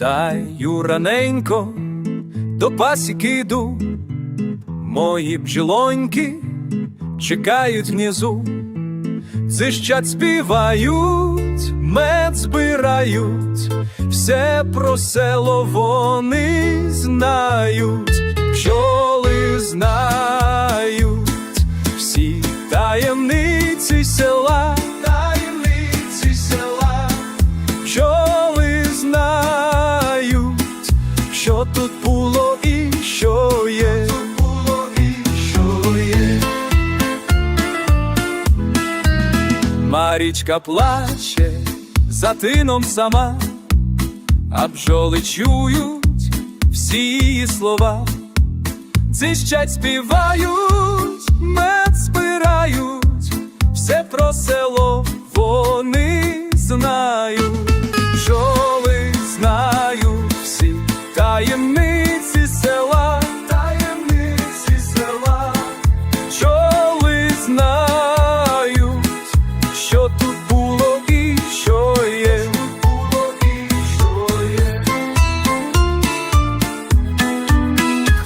Встаю раненько, до пасіки йду, мої бджілоньки чекають внизу, зищать співають, мед збирають, все про село вони знають, тут було і що є. Було і що є. Марічка плаче за тином сама, а бджоли чують всі її слова, дзищать співають, мед збирають, все про село вони знають,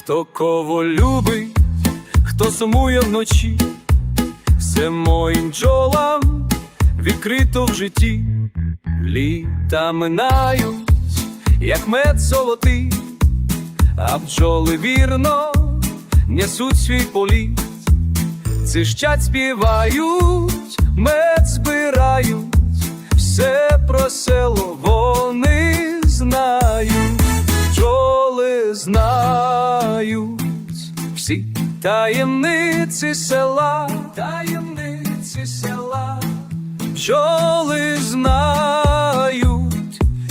Хто кого любить, хто сумує вночі, все моїм бджолам відкрито в житті, літа минають, як мед золотий, а бджоли вірно несуть свій політ. Цищать співають, мед збирають, все про село знають всі таємниці села, таємниці села, Пчоли знають,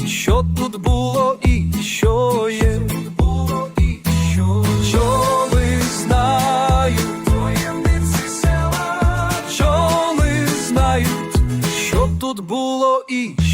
що тут було і що є. Тут було і що.